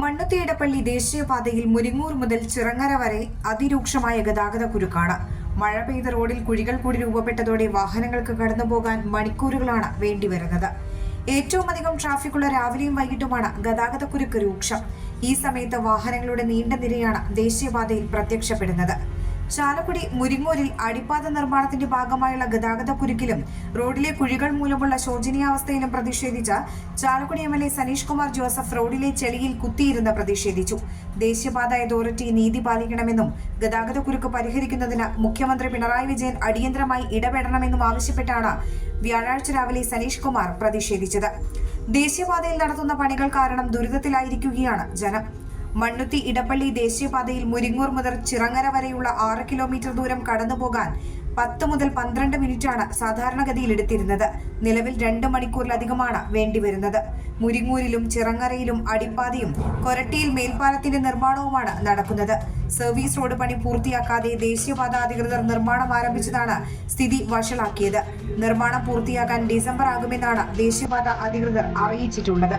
മണ്ണുത്തിയിടപ്പള്ളി ദേശീയപാതയിൽ മുരിങ്ങൂർ മുതൽ ചിറങ്ങര വരെ അതിരൂക്ഷമായ ഗതാഗത കുരുക്കാണ്. മഴ പെയ്ത റോഡിൽ കുഴികൾ കൂടി രൂപപ്പെട്ടതോടെ വാഹനങ്ങൾക്ക് കടന്നുപോകാൻ മണിക്കൂറുകളാണ് വേണ്ടിവരുന്നത്. ഏറ്റവും അധികം ട്രാഫിക്കുള്ള രാവിലെയും വൈകിട്ടുമാണ് ഗതാഗത കുരുക്ക് രൂക്ഷം. ഈ സമയത്ത് വാഹനങ്ങളുടെ നീണ്ട നിരയാണ് ദേശീയപാതയിൽ പ്രത്യക്ഷപ്പെടുന്നത്. ചാലക്കുടി മുരിങ്ങൂരിൽ അടിപ്പാത നിർമ്മാണത്തിന്റെ ഭാഗമായുള്ള ഗതാഗത കുരുക്കിലും റോഡിലെ കുഴികൾ മൂലമുള്ള ശോചനീയാവസ്ഥയിലും പ്രതിഷേധിച്ച Chalakudy M L A Saneesh Kumar Joseph റോഡിലെ ചെളിയിൽ കുത്തിയിരുന്ന് പ്രതിഷേധിച്ചു. ദേശീയപാത അതോറിറ്റി നീതി പാലിക്കണമെന്നും ഗതാഗത കുരുക്ക് പരിഹരിക്കുന്നതിന് മുഖ്യമന്ത്രി പിണറായി വിജയൻ അടിയന്തരമായി ഇടപെടണമെന്നും ആവശ്യപ്പെട്ടാണ് വ്യാഴാഴ്ച രാവിലെ സനീഷ് കുമാർ പ്രതിഷേധിച്ചത്. ദേശീയപാതയിൽ നടത്തുന്ന പണികൾ കാരണം ദുരിതത്തിലായിരിക്കുകയാണ് ജനം. മണ്ണുത്തി ഇടപ്പള്ളി ദേശീയപാതയിൽ മുരിങ്ങൂർ മുതൽ ചിറങ്ങര വരെയുള്ള ആറ് കിലോമീറ്റർ ദൂരം കടന്നുപോകാൻ പത്ത് മുതൽ പന്ത്രണ്ട് മിനിറ്റാണ് സാധാരണഗതിയിൽ എടുത്തിരുന്നത്. നിലവിൽ രണ്ട് മണിക്കൂറിലധികമാണ് വേണ്ടിവരുന്നത്. മുരിങ്ങൂരിലും ചിറങ്ങരയിലും അടിപ്പാതയും കൊരട്ടിയിൽ മേൽപ്പാലത്തിന്റെ നിർമ്മാണവുമാണ് നടക്കുന്നത്. സർവീസ് റോഡ് പണി പൂർത്തിയാക്കാതെ ദേശീയപാത അധികൃതർ നിർമ്മാണം ആരംഭിച്ചതാണ് സ്ഥിതി വഷളാക്കിയത്. നിർമ്മാണം പൂർത്തിയാക്കാൻ ഡിസംബർ ആകുമെന്നാണ് ദേശീയപാത അധികൃതർ അറിയിച്ചിട്ടുള്ളത്.